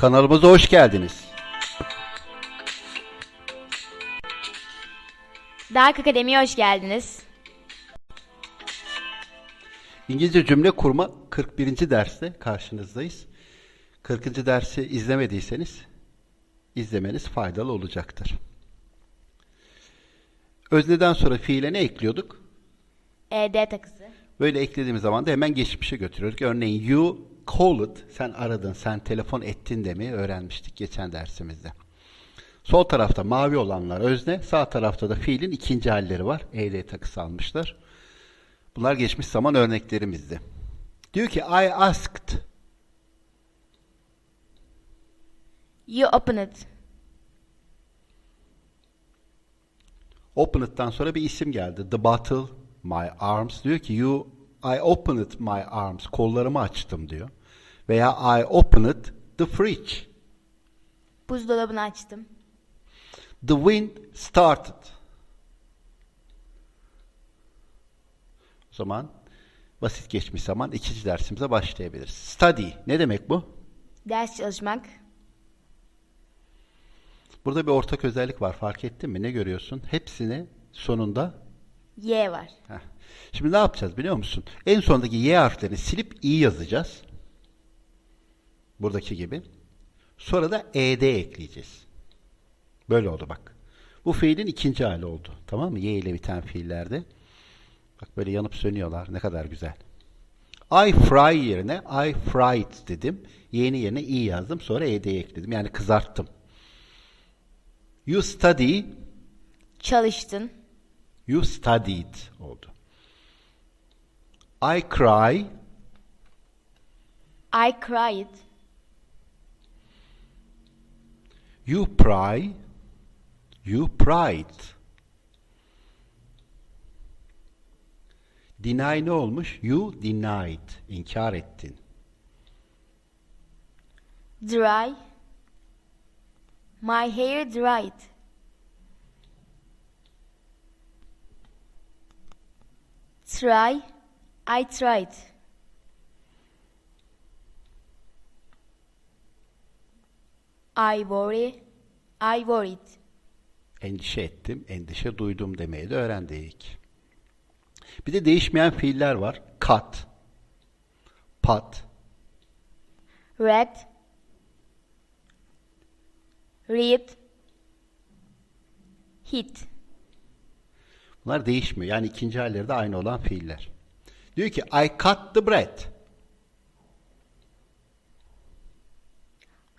Kanalımıza hoş geldiniz. Dark Akademi'ye hoş geldiniz. İngilizce cümle kurma 41. derste karşınızdayız. 40. dersi izlemediyseniz izlemeniz faydalı olacaktır. Özneden sonra fiile ne ekliyorduk? ED takısı. Böyle eklediğimiz zaman da hemen geçmişe götürüyorduk. Örneğin you called, sen aradın, sen telefon ettin demeyi öğrenmiştik geçen dersimizde. Sol tarafta mavi olanlar özne, sağ tarafta da fiilin ikinci halleri var. ed takısı almışlar. Bunlar geçmiş zaman örneklerimizdi. Diyor ki I asked. You open it. Open it'tan sonra bir isim geldi. The bottle, my arms. Diyor ki you I opened my arms. Kollarımı açtım diyor. Veya I opened the fridge. Buzdolabını açtım. The wind started. O zaman basit geçmiş zaman ikinci dersimize başlayabiliriz. Study ne demek bu? Ders çalışmak. Burada bir ortak özellik var fark ettin mi? Ne görüyorsun? Hepsini sonunda Y var. Heh. Şimdi ne yapacağız biliyor musun? En sondaki Y harflerini silip i yazacağız. Buradaki gibi. Sonra da ed ekleyeceğiz. Böyle oldu bak. Bu fiilin ikinci hali oldu. Tamam mı? Y ile biten fiillerde. Bak böyle yanıp sönüyorlar. Ne kadar güzel. I fry yerine I fried dedim. Y'nin yerine i yazdım. Sonra ed ekledim. Yani kızarttım. You study, Çalıştın. you studied oldu. I cry, I cried. You pry, you pried. Deny ne olmuş? You denied. İnkar ettin. Dry. My hair dried. Try. I tried. I worry. I worried. Endişe ettim, endişe duydum demeyi de öğrendik. Bir de değişmeyen fiiller var. Cut, pat, Read. Read. Hit. Bunlar değişmiyor. Yani ikinci halleri de aynı olan fiiller. Diyor ki I cut the bread.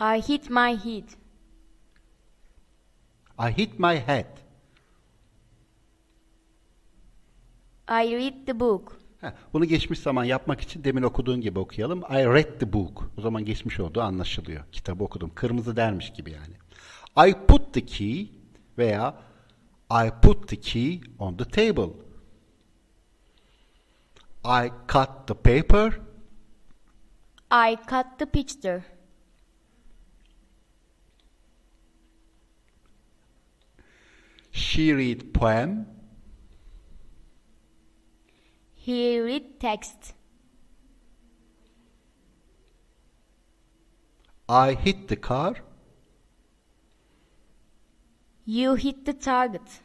I hit my head. I hit my head. I read the book. Heh, bunu geçmiş zaman yapmak için demin okuduğun gibi okuyalım. I read the book. O zaman geçmiş olduğu anlaşılıyor. Kitabı okudum. Kırmızı dermiş gibi yani. I put the key veya I put the key on the table. I cut the paper. I cut the picture. She read poem. He read text. I hit the car. You hit the target.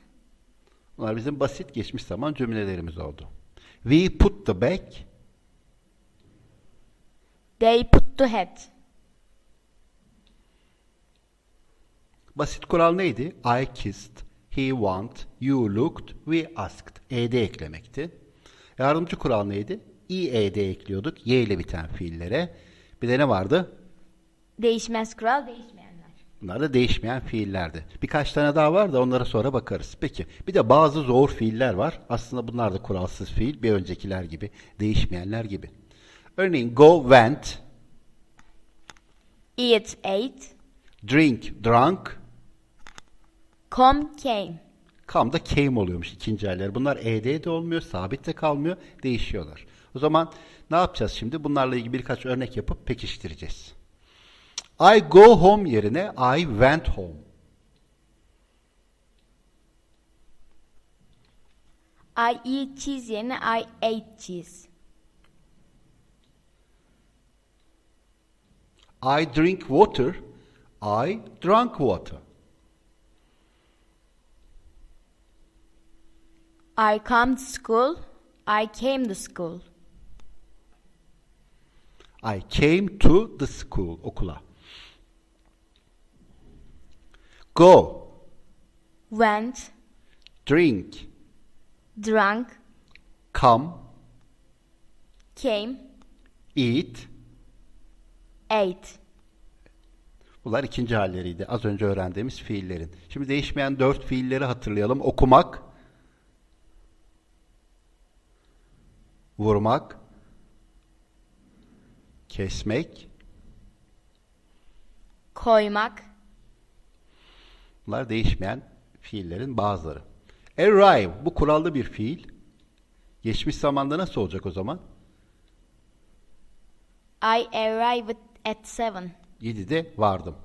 Bunlar bizim basit geçmiş zaman cümlelerimiz oldu. We put the bag. They put the hat. Basit kural neydi? I kissed, he want, you looked, we asked. ed eklemekti. Yardımcı kural neydi? i ed ekliyorduk. Y ile biten fiillere. Bir de ne vardı? Değişmez kural değişmeyenler. Bunlar da değişmeyen fiillerdi. Birkaç tane daha var da onlara sonra bakarız. Peki bir de bazı zor fiiller var. Aslında bunlar da kuralsız fiil. Bir öncekiler gibi. Değişmeyenler gibi. Örneğin go went, Eat ate. drink drunk, Come came. Come da came oluyormuş ikinci halleri. Bunlar ed de olmuyor, sabit de kalmıyor, değişiyorlar. O zaman ne yapacağız şimdi? Bunlarla ilgili birkaç örnek yapıp pekiştireceğiz. I go home yerine I went home. I eat cheese yerine I ate cheese. I drink water. I drank water. I come to school. I came to school. I came to the school. Okula. Go. Went. Drink. Drank. Come. Came. Eat. Ate. Bunlar ikinci halleriydi. Az önce öğrendiğimiz fiillerin. Şimdi değişmeyen dört fiilleri hatırlayalım. Okumak, vurmak, kesmek. Koymak. Bunlar değişmeyen fiillerin bazıları. Arrive, bu kurallı bir fiil. Geçmiş zamanda nasıl olacak o zaman? I arrived at seven. 7'de vardım.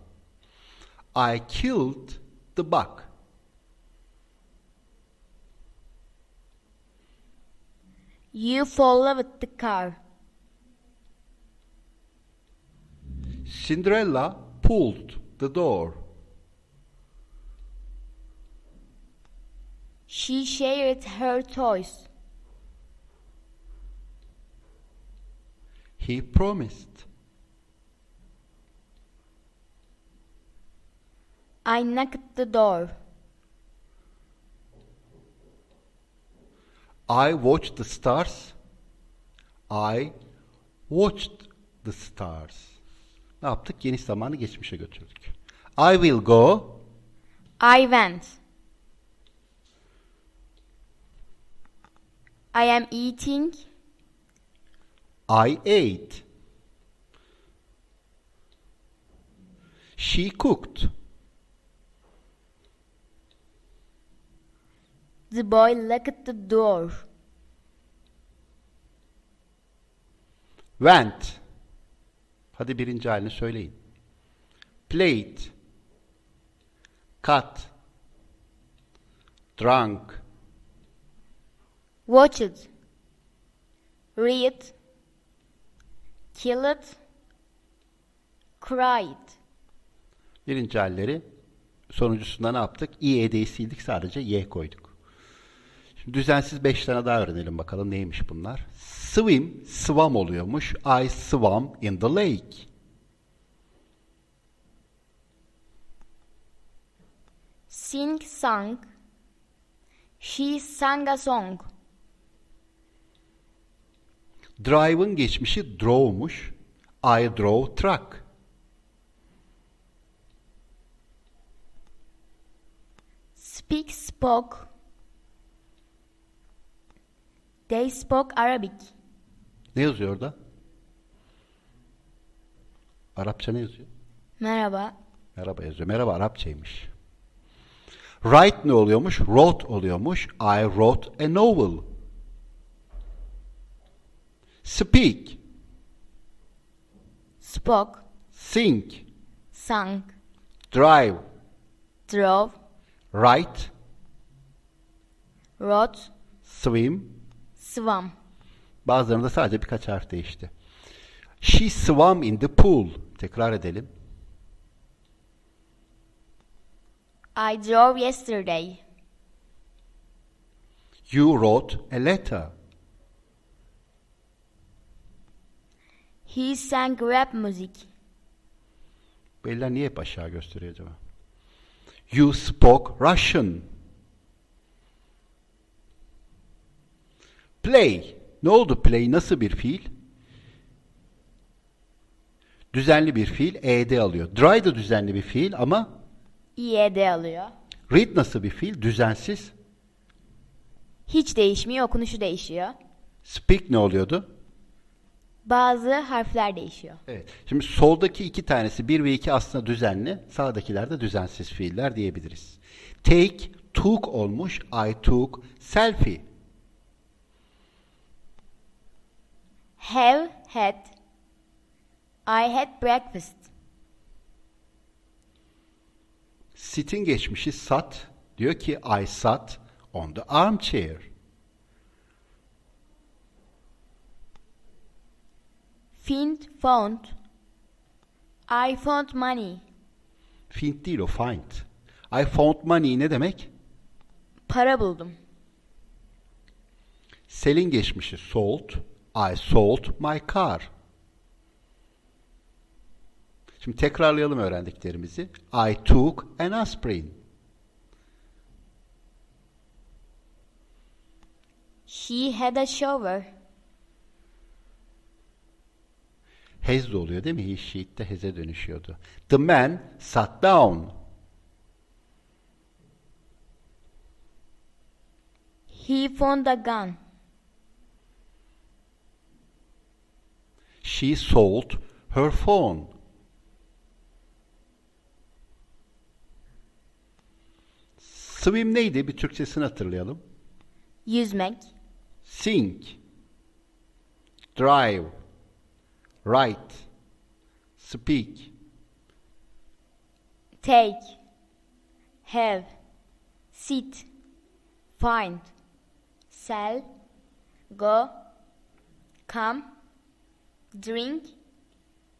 I killed the bug. You followed the car. Cinderella pulled the door. She shared her toys. He promised. I knocked the door. I watched the stars. I watched the stars. Ne yaptık? Geniş zamanı geçmişe götürdük. I will go. I went. I am eating. I ate. She cooked. The boy locked the door. Went. Hadi birinci halini söyleyin. Played. Cut. Drunk. Watched. Read. Killed. Cried. Birinci halleri sonuncusunda ne yaptık? İ edeyi sildik sadece Y koyduk. Şimdi düzensiz beş tane daha öğrenelim bakalım neymiş bunlar. Swim, swam oluyormuş. I swam in the lake. Sing sang. She sang a song. Drive'ın geçmişi drow'muş. I drove truck. Speak spoke. They spoke Arabic. Ne yazıyor orada? Arapça ne yazıyor? Merhaba. Merhaba yazıyor. Merhaba Arapçaymış. Write ne oluyormuş? Wrote oluyormuş. I wrote a novel. Speak, Spoke. sing, Sang. drive, Drove. write, Wrote. swim. Swam. Bazılarında sadece birkaç harf değişti. She swam in the pool. Tekrar edelim. I drove yesterday. You wrote a letter. He sang rap music. Bu eller niye hep aşağı gösteriyor acaba? You spoke Russian. Play. Ne oldu play? Nasıl bir fiil? Düzenli bir fiil. Ed alıyor. Dry da düzenli bir fiil ama İED alıyor. read nasıl bir fiil? Düzensiz. Hiç değişmiyor, okunuşu değişiyor. Speak ne oluyordu? Bazı harfler değişiyor. Evet. Şimdi soldaki iki tanesi bir ve iki aslında düzenli. Sağdakiler de düzensiz fiiller diyebiliriz. Take, took olmuş. I took selfie. Have had. I had breakfast. Sit'in geçmişi sat. Diyor ki I sat on the armchair. Find found. I found money. Find değil o find. I found money ne demek? Para buldum. Selin geçmişi sold. I sold my car. Şimdi tekrarlayalım öğrendiklerimizi. I took an aspirin. She had a shower. Has de oluyor değil mi? He, she de has'e dönüşüyordu. The man sat down. He found a gun. She sold her phone. Swim neydi? Bir Türkçesini hatırlayalım. Yüzmek. Sink. Drive. Write. Speak. Take. Have. Sit. Find. Sell. Go. Come. Drink.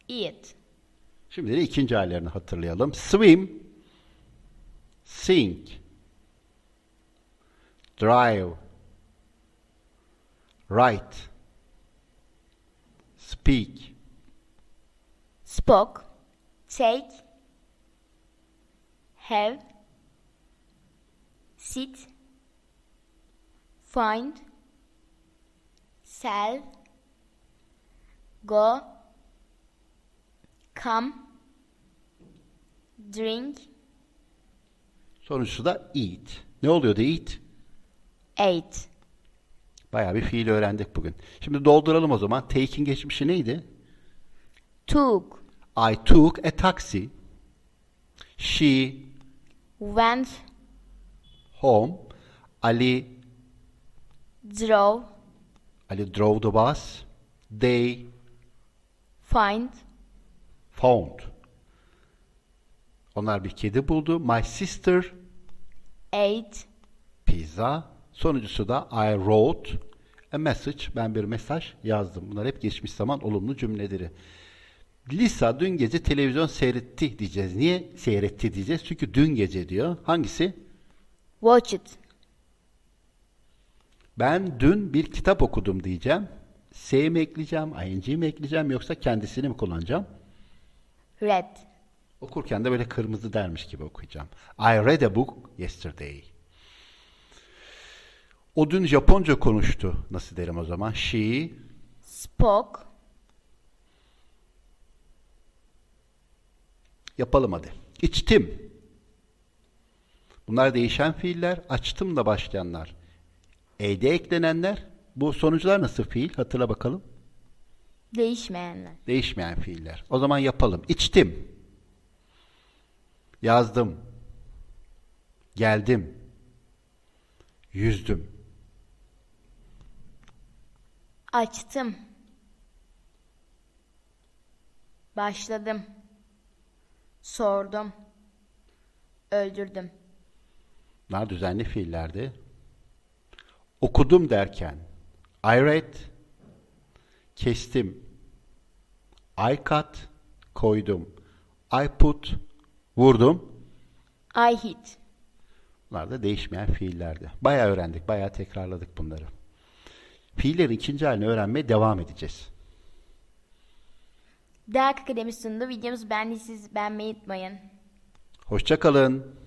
Eat. Şimdi de ikinci hallerini hatırlayalım. Swim. Sink. Drive. Write. Speak. Spoke. Take. Have. Sit. Find. Sell. Go. Come. Drink. Sonuncusu da eat. Ne oluyordu eat? Ate. Bayağı bir fiil öğrendik bugün. Şimdi dolduralım o zaman. Take'in geçmişi neydi? Took. I took a taxi. She Went. home. Ali Drove. Ali drove the bus. They Find. found. Onlar bir kedi buldu. My sister Ate. pizza. Sonuncusu da I wrote a message. Ben bir mesaj yazdım. Bunlar hep geçmiş zaman olumlu cümleleri. Lisa dün gece televizyon seyretti diyeceğiz. Niye seyretti diyeceğiz? Çünkü dün gece diyor. Hangisi? Watch it. Ben dün bir kitap okudum diyeceğim. S mi ekleyeceğim, ing mi ekleyeceğim yoksa kendisini mi kullanacağım? Read. Okurken de böyle kırmızı dermiş gibi okuyacağım. I read a book yesterday. O dün Japonca konuştu. Nasıl derim o zaman? She Spoke. yapalım hadi. İçtim. Bunlar değişen fiiller. Açtım da başlayanlar. E'de eklenenler. Bu sonuçlar nasıl fiil? Hatırla bakalım. Değişmeyenler. Değişmeyen fiiller. O zaman yapalım. İçtim. Yazdım. Geldim. Yüzdüm. Açtım. Başladım. Sordum. Öldürdüm. Bunlar düzenli fiillerdi. Okudum derken I read, kestim, I cut, koydum, I put, vurdum. I hit. Bunlar da değişmeyen fiillerdi. Bayağı öğrendik, bayağı tekrarladık bunları. Fiillerin ikinci halini öğrenmeye devam edeceğiz. Dark Akademi sundu. Videomuzu beğendiyseniz beğenmeyi unutmayın. Hoşçakalın.